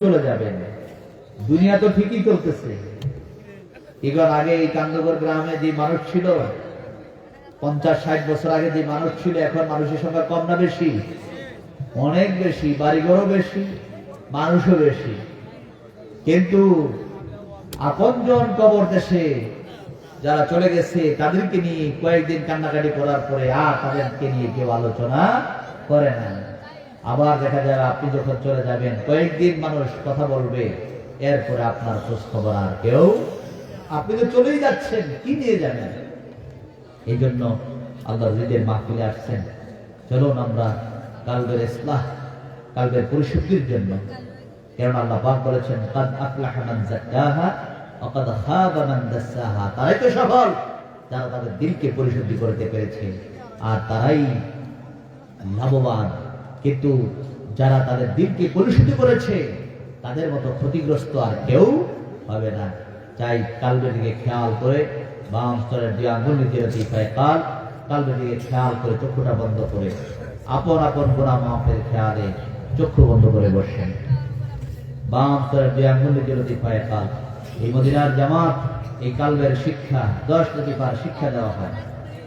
চলে যাবেন দুনিয়া তো ঠিকই চলতেছে। এবার আগে এই কান্দগর গ্রামে যে মানুষ ছিল, পঞ্চাশ, ষাট বছর আগে যে মানুষ ছিল, এখন মানুষের সংখ্যা কম না বেশি? অনেক বেশি, বাড়িঘরও বেশি, মানুষও বেশি। কিন্তু আপনজন কবর দেশে যারা চলে গেছে, তাদেরকে নিয়ে কয়েকদিন কান্নাকাটি করার পরে আর তাদেরকে নিয়ে কেউ আলোচনা করে না আবার দেখা যাবে আপনি যখন চলে যাবেন, কয়েকদিন মানুষ কথা বলবে, এরপরে আপনার খোঁজ খবর আর কেউ আপনি তো চলেই যাচ্ছেন, কি নিয়ে যাবেন? এই জন্য আল্লাহ জিদের মাহফিলে আসছেন। চলুন আমরা কালবের ইসলাহ, কালবের পরিশুদ্ধির জন্য। কারণ আল্লাহ পাক বলেছেন তারাই তো সফল, যারা তাদের দিলকে পরিশুদ্ধি করতে পেরেছে। আর তারাই লাভবান। কিন্তু যারা তাদের দিলকে পরিশুদ্ধি করেছে, তাদের মতো ক্ষতিগ্রস্ত আর কেউ হবে না। তাই কালবের দিকে খেয়াল করে বাম স্তরের দুই আঙ্গুল অতি কাল। কালবের দিকে খেয়াল করে চক্ষুটা বন্ধ করে আপন আপন গোনা মাপের খেয়ালে চক্ষু বন্ধ করে বসেন। বাম স্তরের দুই আঙ্গুল অতি পায় কাল। এই মদিনার জামাত, এই কালবের শিক্ষা, দশ পার শিক্ষা দেওয়া হয়।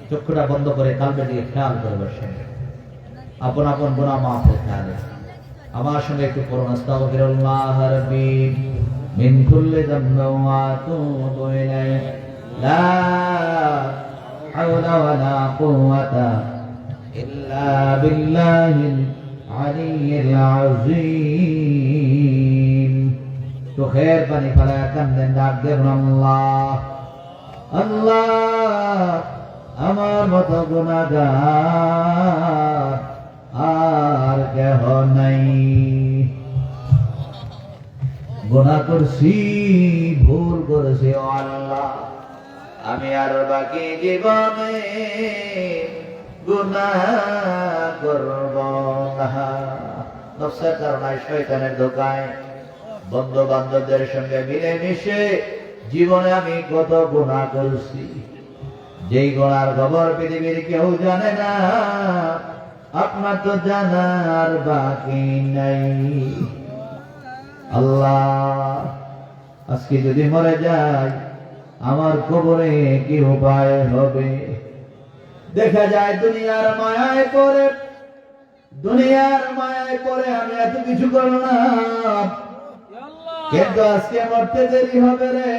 চক্ষুটা বন্ধ করে কালবের দিকে খেয়াল করে বসেন। আপন আপন গোনা মাফের খেয়ালে আমার সঙ্গে একটু করুন, আস্তাগফিরুল্লাহ রাব্বি। মিন কুল্লি যামবি ওয়া আতুবু ইলাইহি। লা হাওলা ওয়ালা কুওয়াতা ইল্লা বিল্লাহিল আলিয়্যিল আযীম। তো খের পানি ফেলায় কান্দেন, ডাক দেবেন আল্লাহ। আল্লাহ, আমার মতো গুণাগার আর কেহ নাই। গুণা করছি, ভুল করেছি আল্লাহ। আমি আর বাকি জীবনে গুণা করব না নফসের কারণে শয়তানের দোকায় বন্ধু বান্ধবদের সঙ্গে মিলেমিশে জীবনে আমি কত গুণা করছি। যেই গোড়ার খবর পৃথিবীর কেউ জানে না আপনার তো জানার বাকি নাই। আল্লাহ, আজকে যদি মরে যায়, আমার কবরে কি উপায় হবে? দেখা যায় দুনিয়ার মায়ায় পরে দুনিয়ার মায়ায় পরে আমি এত কিছু করলাম কিন্তু আজকে মরতে দেরি হবে রে।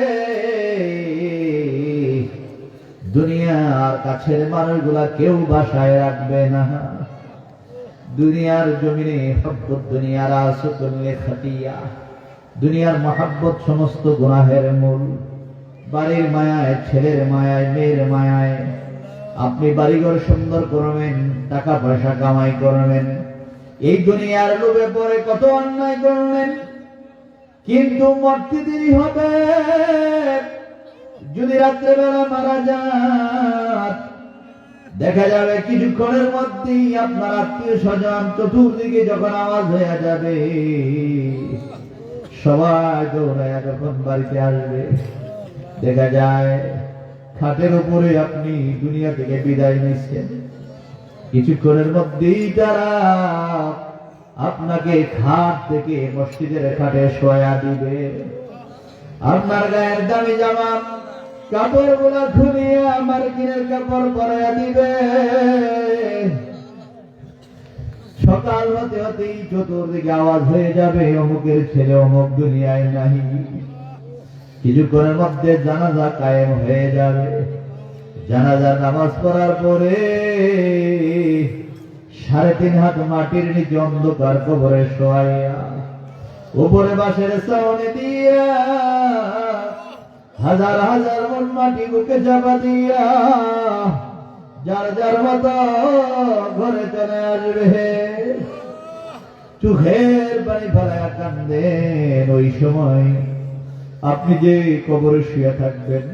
দুনিয়ার কাছের মানুষগুলা কেউ বাসায় রাখবে না। দুনিয়ার জমিনে হব্বত, দুনিয়ার আসলে খাটিয়া, দুনিয়ার মহাব্বত সমস্ত গুনাহের মূল। বাড়ির মায়ায়, ছেলের মায়ায়, মেয়ের মায়ায় আপনি বাড়িঘর সুন্দর করবেন, টাকা পয়সা কামাই করবেন। এই দুনিয়ার লোভে পরে কত অন্যায় করলেন কিন্তু মরতে দেরি হবে। যদি রাত্রেবেলা মারা যান দেখা যাবে কিছুক্ষণের মধ্যেই আপনার আত্মীয় স্বজন চতুর্দিকে যখন আওয়াজ হয়ে যাবে, সবাই দৌড়ায় যখন বাড়িতে আসবে। দেখা যায়, খাটের উপরে আপনি দুনিয়া থেকে বিদায় নিচ্ছেন। কিছুক্ষণের মধ্যেই তারা আপনাকে খাট থেকে মসজিদের খাটে শোয়া দিবে। আপনার গায়ের দামি জামা কাপড়গুলা খুলিয়ে আমার কিনের কাপড় পরাইয়া দিবে। সকাল হতে হতেই চতুর্দিকে আওয়াজ হয়ে যাবে, অমুকের ছেলে অমুক দুনিয়ায় নাহি। কিছুক্ষণের মধ্যে জানাজা কায়েম হয়ে যাবে। জানাজার নামাজ পড়ার পরে সাড়ে তিন হাত মাটির নিচে অন্ধকার কবরে শোয়াইয়া, উপরে বাসের ছাউনি দিয়া হাজার হাজার মন মাটি বুকে চাপা দিয়া, যার যার মতো ঘরে চলে আসবে চোখের পানি ফেলায় কান্দেন ওই সময়। আপনি যে কবরে শুয়ে থাকবেন,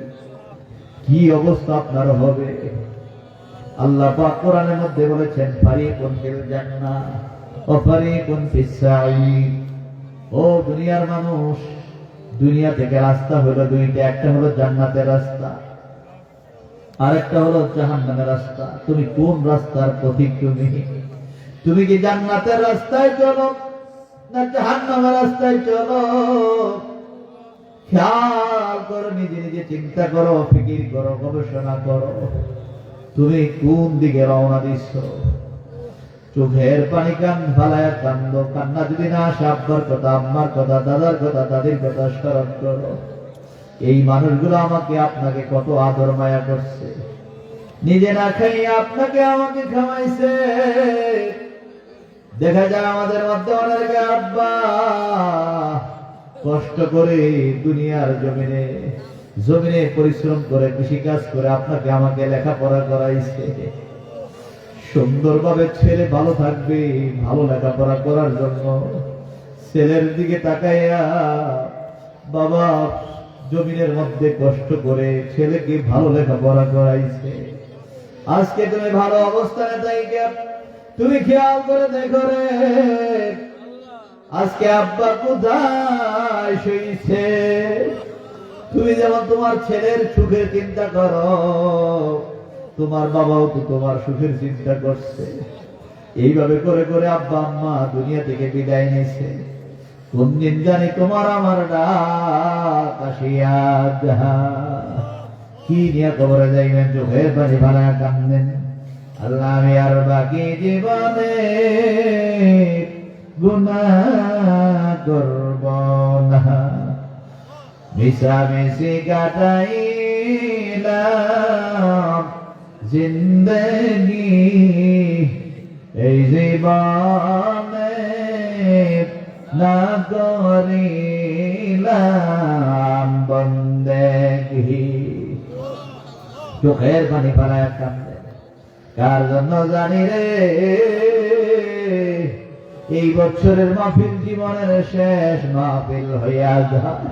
কি অবস্থা আপনার হবে? আল্লাহ পাক কোরআনের মধ্যে বলেছেন, ফারিকুন ফিল জান্নাহ, ও ফারিকুন ফিস সাঈদ ও দুনিয়ার মানুষ দুনিয়া থেকে রাস্তা হলো দুইটা, একটা হলো জান্নাতের রাস্তা, আরেকটা হলো জাহান্নামের রাস্তা। তুমি কোন রাস্তার পথিক তুমি? তুমি কি জান্নাতের রাস্তায় চলো না জাহান্নামের রাস্তায় চলো? খেয়াল করো, নিজে নিজে চিন্তা করো, ফিকির করো, গবেষণা করো। তুমি কোন দিকে রওনা দিচ্ছ? চোখের পানি কান ফালায় কান্দ, কান্না যদি না আসে কথা, আম্মার কথা, দাদার কথা দাদির কথা স্মরণ করো। এই মানুষগুলো আমাকে, আপনাকে কত আদর মায়া করছে। নিজে না খাইয়ে আপনাকে আমাকে খাওয়াইছে। দেখা যায় আমাদের মধ্যে অনেকে, আব্বা, কষ্ট করে দুনিয়ার জমিনে জমিনে পরিশ্রম করে কৃষি কাজ করে, আপনাকে আমাকে লেখাপড়া করাইছে। সুন্দরভাবে ছেলে ভালো থাকবে, ভালো লেখাপড়া করার জন্য। ছেলের দিকে তাকাইয়া বাবা জমিনের মধ্যে কষ্ট করে ছেলেকে ভালো লেখাপড়া করাইছে। আজকে তুমি ভালো অবস্থানে থাইকে তুমি খেয়াল করে দেখো রে। আজকে আব্বা কোথায় শুইছে? তুমি যেমন তোমার ছেলের সুখের চিন্তা করো তোমার বাবাও তো তোমার সুখের চিন্তা করছে। এইভাবে করে করে আব্বা আম্মা দুনিয়া থেকে বিদায় নিয়েছে। কোন দিন জানি তোমার আমার কি নিয়ে কবরে যাইবেন, চোখের পানি ভাড়া কান্দেন। আল্লাহ, আমি আর বাকি জীবনে গুনা করব না। মিশামিশি কাটাইলাম জিন্দগি, এই জীবনে না করিলাম বন্দেগি চোখের পানি পালায় কান্দে। কার জন্য জানি রে? এই বছরের মাহফিল জীবনের শেষ মাহফিল হইয়া যায়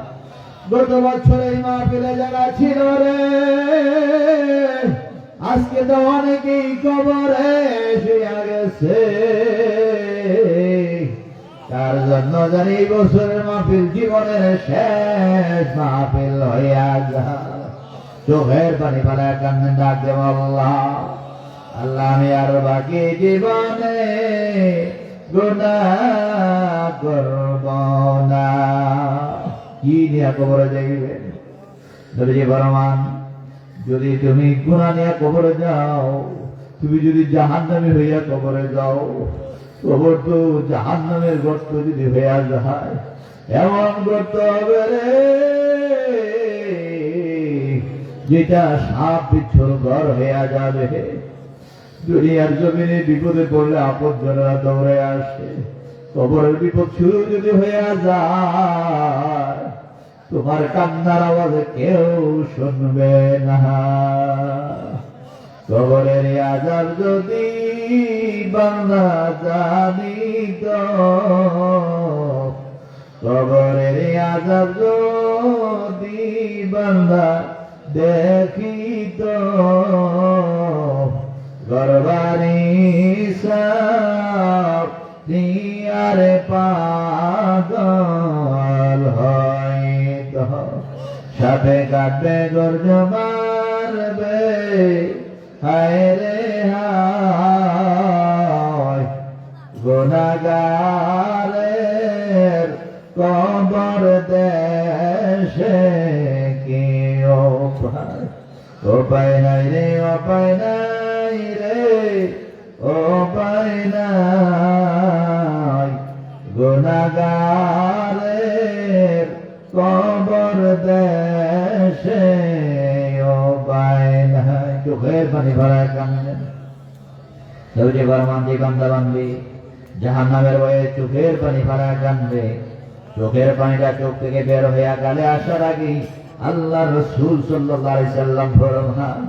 গত বছর এই মাহফিলে যারা ছিল রে আজকে তো অনেকেই কবরে শুয়া গেছে। তার জন্য জানি বছরের মাহফিল জীবনের শেষ মাহফিল হইয়া যায় চোখের পানি পালা, কান্দেন, ডাক দেব আল্লাহ। আল্লাহ, আমি আর বাকি জীবনে গুণা করব না। কি নিয়ে কবরে যাইবেন? নবীজি ফরমান যদি তুমি গুণা নিয়ে কবরে যাও, তুমি যদি জাহান্নামী হইয়া কবরে যাও কবর তো জাহান্নামের গর্ত যদি হইয়া যায়, এমন গর্ত হবে রে যেটা সাপ বিচ্ছুর ঘর হইয়া যাবে। দুনিয়ার জমিনে বিপদে পড়লে আপদ জনেরা দৌড়ে আসে। কবরের বিপদ শুরু যদি হইয়া যায় তোমার কান্নার আওয়াজ কেউ শুনবে না। কবরের আজাব যদি বাংলা জানিত, কবরের আজাব যদি বাংলা দেখিত গরবারি নিয়ারে পাগল। সাপে কাটবে গর্জ মারবে। হায় রে হায় গুনাগারের কবর দেশে কি উপায় উপায় নাই রে, উপায় নাই রে, উপায় নাই। গুনাগারের কবর চোখের পানি ভরা কান্দেন সৌজি বর্মান্দি বান্দাবান্দি জাহান নামের বয়ে চোখের পানি ফারা কান্দে। চোখের পানিটা চোখ থেকে বের হইয়া গালে আসার আগে আল্লাহ রসুল সাল্লাহ সাল্লাম ফরমান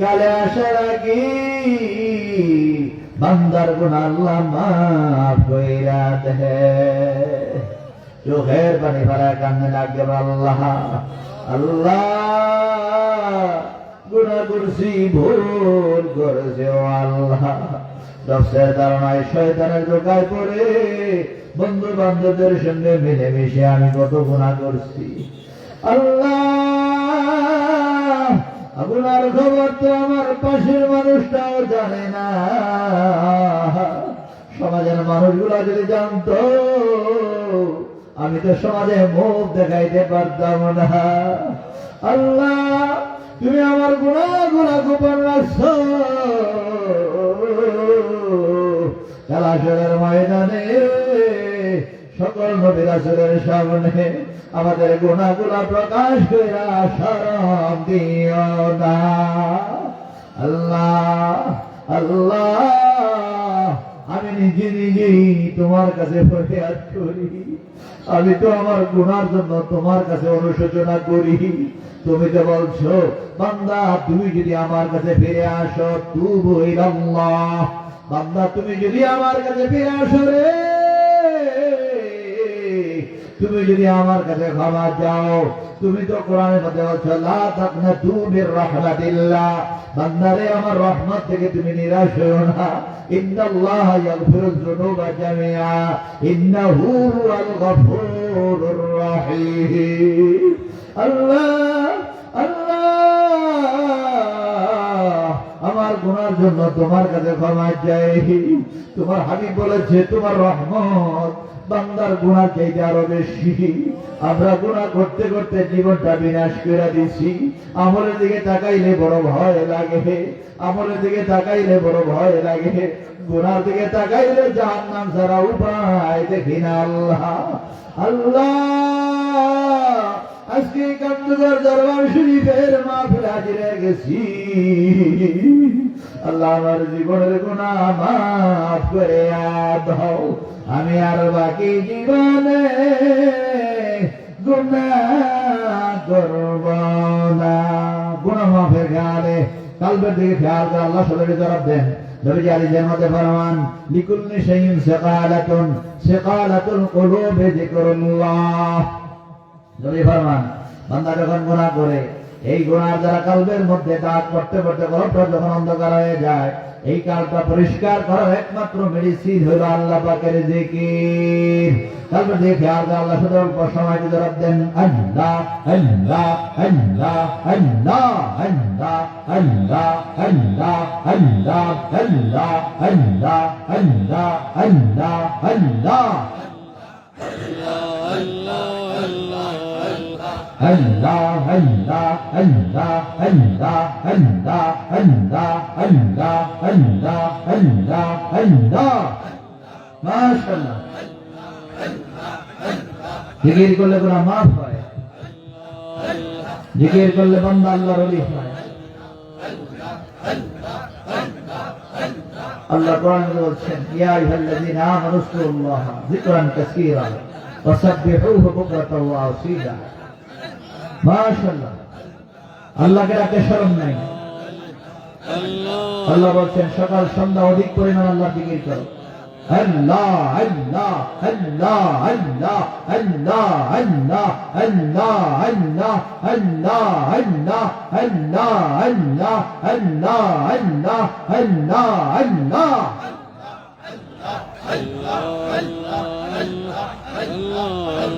গালে আসার আগে বান্দার গুণ আল্লাহ মাফ কইরা চোখের পানি ফারা কান্দে লাগবে আল্লাহ আল্লাহ গুণা করছি ভুল করেছে আল্লাহ। নফসের শয়তানের দোকায় পড়ে। বন্ধু বান্ধবদের সঙ্গে মিলেমিশে আমি কত গুণা করছি। আল্লাহ, আপনার খবর তো আমার পাশের মানুষটাও জানে না। সমাজের মানুষগুলা যদি জানতো, আমি তো সমাজে মুখ দেখাইতে পারতাম না। আল্লাহ তুমি আমার গুণা গুণা গোপন রাখছো। কালাসরের ময়দানে সকল নবীর আসরের সামনে আমাদের গুণাগুলা প্রকাশ করে শরম দিও না। আল্লাহ আল্লাহ, আমি নিজে নিজেই তোমার কাছে ফরিয়াদ করি। আমি তো আমার গুনার জন্য তোমার কাছে অনুশোচনা করি। তুমি তো বলছো, বান্দা, তুমি যদি আমার কাছে ফিরে আসো তু ইলাল্লাহ। বান্দা, তুমি যদি আমার কাছে ফিরে আসো রে। তুমি যদি আমার কাছে ক্ষমা যাও তুমি তো কোরআনের মধ্যে বলছো, লা তাকনা মির রাহমাতিল্লাহ। বান্দারে, আমার রহমত থেকে তুমি নিরাশ হও না। ইন্নাল্লাহ ইয়াগফিরুয যুনুবা জামিআ। ইন্নাহু হুয়াল গফুরুর রাহিম। আল্লাহ! আমার গুনার জন্য তোমার কাছে ক্ষমা চাই। তোমার হাবিব বলেছে, তোমার রহমত বান্দার গুণা চাইতে আরও বেশি। আমরা গুণা করতে করতে জীবনটা বিনাশ করে দিছি আমলের দিকে তাকাইলে বড় ভয় লাগে। আমলের দিকে তাকাইলে বড় ভয় লাগে। গুনার দিকে তাকাইলে জাহান নাম ছাড়া উপায় দেখি না আল্লাহ। আল্লাহ আজকে কান্দুগর দরবার শরীফের মাহফিল হাজিরে গেছি। আল্লাহ আমার জীবনের গুণা মাফ করে দাও। আমি আর বাকি জীবনে গুণা করব না। গুণা মাফের খেয়ালে, কালবের দিকে খেয়াল নবী ফরমান বান্দা যখন গুনাহ করে এই গুনার দ্বারা কালবের মধ্যে দাগ করতে পড়তে কলবটা যখন অন্ধকার হয়ে যায় এই কালটা পরিষ্কার করার একমাত্র মেডিসিন হলো আল্লাহ পাকের জিকির তারপর দেখে আর আল্লাহ শুধু সময় যদি রব দেন আল্লাহ আল্লাহ আল্লাহ আল্লাহ আল্লাহ আল্লাহ আল্লাহ আল্লাহ আল্লাহ আল্লাহ আল্লাহ আল্লাহ আল্লাহ Allah, Allah, Allah, Allah, Allah, Allah, Allah, Allah, Allah, Allah. মাশাআল্লাহ। জিকির করলে গুনাহ মাফ হয়? জিকির করলে বান্দা আল্লাহর ওলি হয়। আল্লাহ কোরআনে বলছেন ইয়া আইয়ুহাল্লাযীনা আমানু যকুরুল্লাহ যিকরান কাসীরা ওয়াসাব্বিহুহু বুকরাতাও ওয়া আসীলা মাশাআল্লাহ আল্লাহকে রাখতে শরম নাই আল্লাহ বলছেন সকাল সন্ধ্যা অধিক পরিমাণ আল্লাহ জিকির করো আল্লাহ আল্লাহ আল্লাহ আল্লাহ আল্লাহ আল্লাহ আল্লাহ আল্লাহ আল্লাহ আল্লাহ আল্লাহ আল্লাহ আল্লাহ আল্লাহ আল্লাহ আল্লাহ Allah, Allah, Allah, Allah,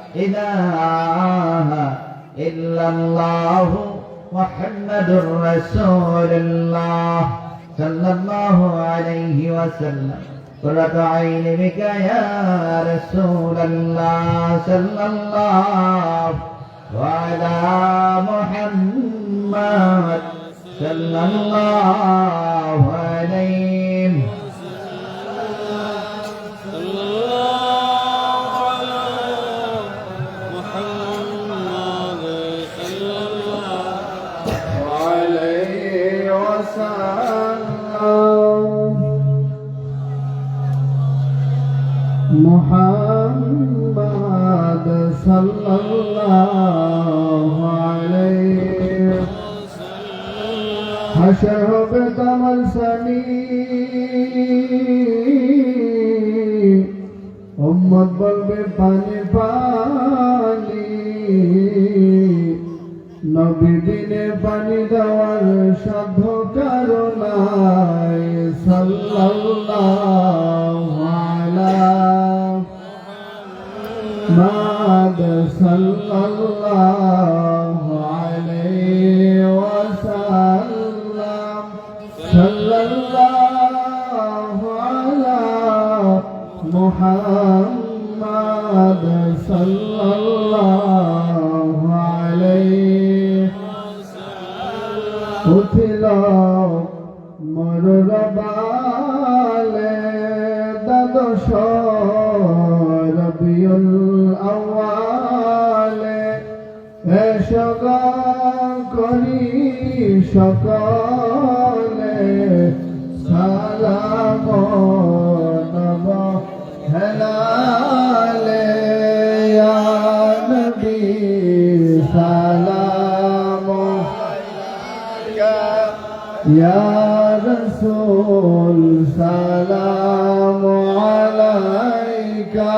صلى الله عليه وسلم قرة عين بك يا رسول الله صلى الله وعلى محمد صلى الله عليه بعد صلى الله عليه وسلم. صلى الله على محمد صلى الله عليه وسلم সকলে সালাম নম। হেলালে নবী সালাম। ইয়া রসূল সালাম আলাইকা।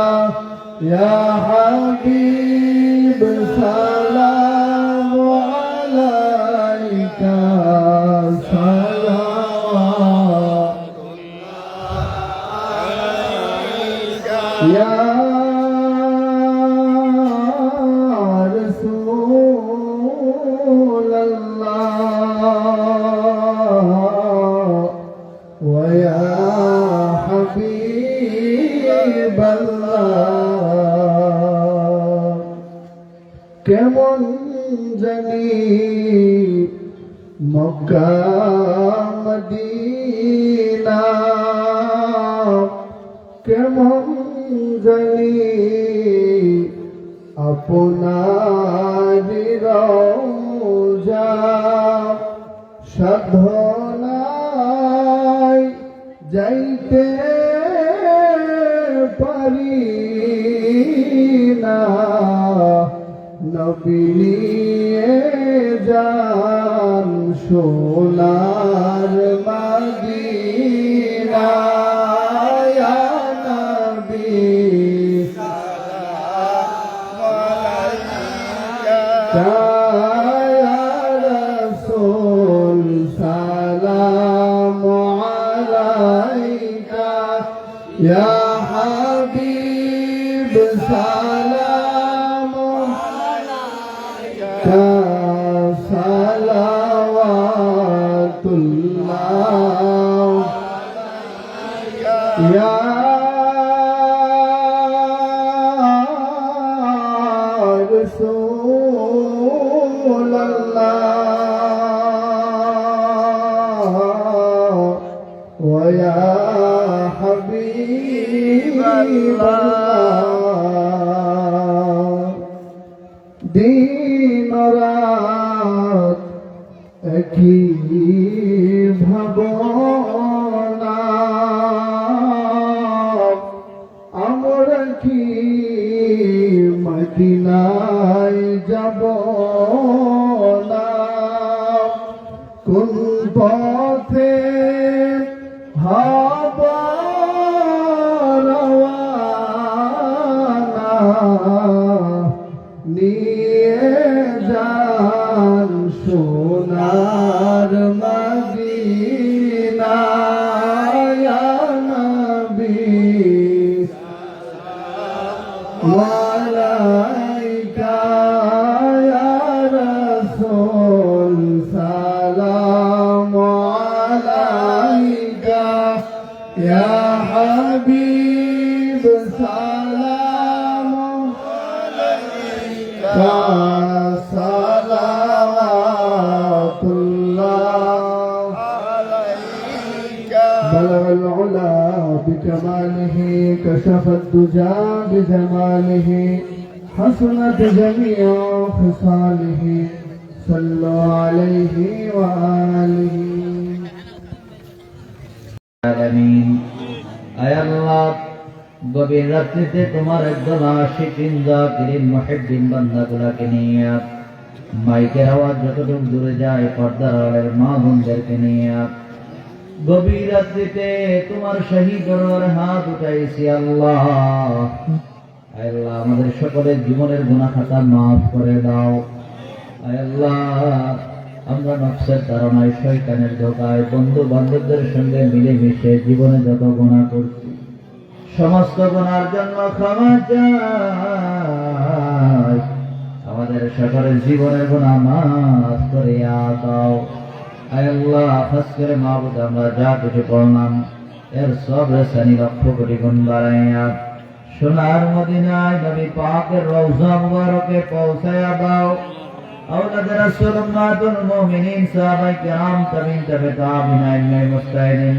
ইয়া হাবিব পাল্লা কেমন জানি মক্কা মদিনা। কেমন জানি আপনার রোজা সাধন পিনিয়ে যান সোনা। দিন রাত একই Wow. الجنة جميع خصاله صلوا عليه وآله আমিন আয় আল্লাহ গভীর রাত্রিতে তোমার একদল আশিকিন জাকিরিন মুহিব্বিন বান্দাগুলোকে নিয়ে মাইকের আওয়াজ যতটুকু দূরে যায় পর্দার আড়ের মা বোনদেরকে নিয়ে গভীর রাত্রিতে তোমার শহীদ হাত উঠাইছি আল্লাহ আল্লাহ, আমাদের সকলের জীবনের গুনাহ খাতা মাফ করে দাও। আল্লাহ, আমরা নকশের ধারণায় শয়তানের ধোকায় বন্ধু বান্ধবদের সঙ্গে মিলেমিশে জীবনে যত গুণা করছি, সমস্ত গুণার জন্য ক্ষমা চাই। আমাদের সকলের জীবনের গুণা মাফ করে দাও। আল্লাহ, খাস করে মাহবুদ আমরা যা কিছু করলাম, এর সব রেসানি লক্ষ কোটি গুণ বাড়াইয়া সোনার মদিনায় নবী পাকের রওজা মুবারকে পৌঁছায়া দাও أولاد رسول أمهات المؤمنين صحابة كرام تبين تبع تابعين علم مستعدين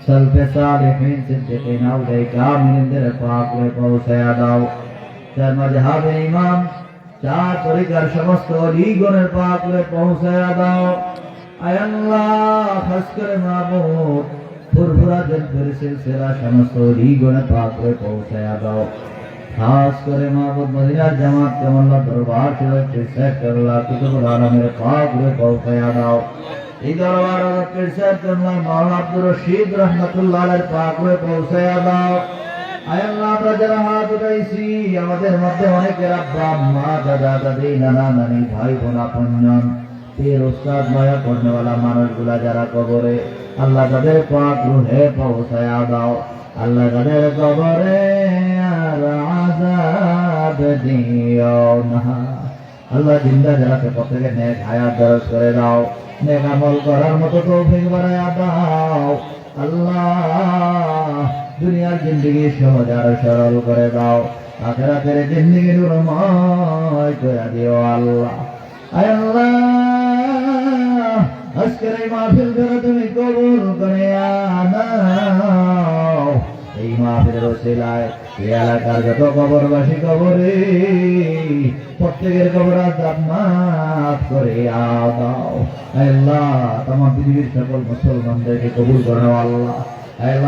سلف صالحين صدقين أولئك كاملين در পাক রে পৌঁছায়া দাও চার মজহাবের ইমাম চার তরিকার সমস্ত অলিগণের পাক রে পৌঁছায়া দাও আয় আল্লাহ খাস করে মাহবুব ফুরফুরা জনপুর সিলসিলা সমস্ত অলিগণের পাক রে পৌঁছায়া দাও খাস করে মাহবুব মদিনার জামাত কেমন দরবার ছিল সেট করলা কুতুবুল আলমের পাক রে পৌঁছায়া দাও আমাদের মধ্যে অনেকের আব্বা দাদা দাদি নানা নানি ভাই বোন আপনজন পীর উস্তাদ মায়া করনেওয়ালা মানুষগুলা যারা কবরে আল্লাহ তাদের পাক রুহে পৌঁছায়া দাও। আল্লাহ তাদের কবরে আল্লাহ জিন্দা যারাকে প্রত্যেকে নেক হায়াত দরজ করে দাও, নেক আমল করার মতো তৌফিক বাড়ায়া দাও। আল্লাহ দুনিয়ার জিন্দগি সহজ আর সরল করে দাও, আখেরাতের জিন্দগি নুরময় করে দিও আল্লাহ। আল্লাহ। আজকের এই মাহফিল করে তুমি কবুল করে আনাও। এই মাহফিলের ওসিলায় এই এলাকার যত কবরবাসী কবরে, প্রত্যেকের কবর আজাব মাফ করে দাও আল্লাহ, তোমার পৃথিবীর সকল মুসলমানদেরকে কবুল করো আল্লাহ।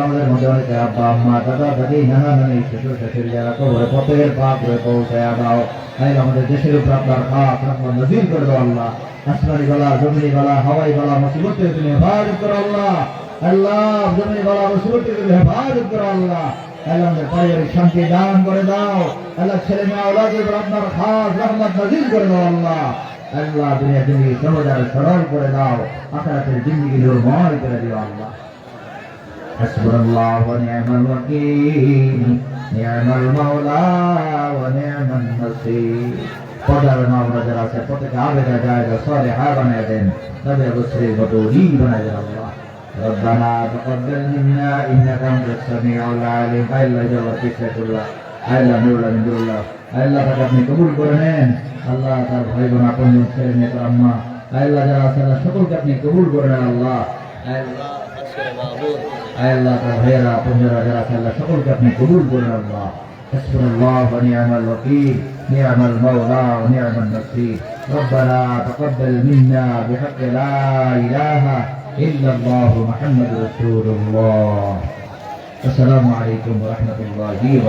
আমাদের মধ্যে অনেক আব্বা, আম্মা, দাদা, দাদি, নানা, নানি, শ্বশুর, শাশুড়ি, যারা কবরে প্রত্যেকের পাপ করে পৌঁছায় দাও আল্লাহ, আমাদের দেশের উপর আপনার খাস রহমান নজির করে দাও, আল্লাহ। আসমানি গলা জমিনি গলা হাওয়াই গলা মুসিবত থেকে তুমি হেফাজত করো আল্লাহ আল্লাহ জমিনি গলা মুসিবত থেকে তুমি হেফাজত করো আল্লাহ আল্লাহ আমাদের পারিবারিক শান্তি দান করে দাও আল্লাহ ছেলে মেয়ে ওলাদের উপর আপনার খাস রহমত নজির করে দাও আল্লাহ আল্লাহ দুনিয়া জিন্দগি সহজ আর সরল করে দাও আখরাতের জিন্দগি নির্ময় করে দিও আল্লাহ حسبنا الله ونعم الوكيل نعم المولى ونعم النصير পদার আমরা যারা আছে প্রত্যেকে আবেদা যায় সরে হা বানায় দেন তবে অবশ্যই মতোই বানায় দেন আল্লাহ ربنا تقبل منا انك انت السميع العليم আল্লাহ জল কিসাতুল্লাহ আল্লাহ নুরুল্লাহ মিন্দুল্লাহ আল্লাহ তাকে আপনি কবুল করে নেন আল্লাহ তার ভাই বোন আপন ছেলে মেয়ে তার আম্মা আল্লাহ যারা আছে আল্লাহ সকলকে আপনি কবুল করে নেন আল্লাহ আল্লাহ আল্লাহ তার ভাইয়েরা আপনজরা যারা আছে আল্লাহ সকলকে আপনি কবুল করে নেন আল্লাহ حسبنا الله ونعم الوكيل نعم المولى ونعم النصير ربنا تقبل منا بحق لا إله إلا الله محمد رسول الله. السلام عليكم ورحمة الله وبركاته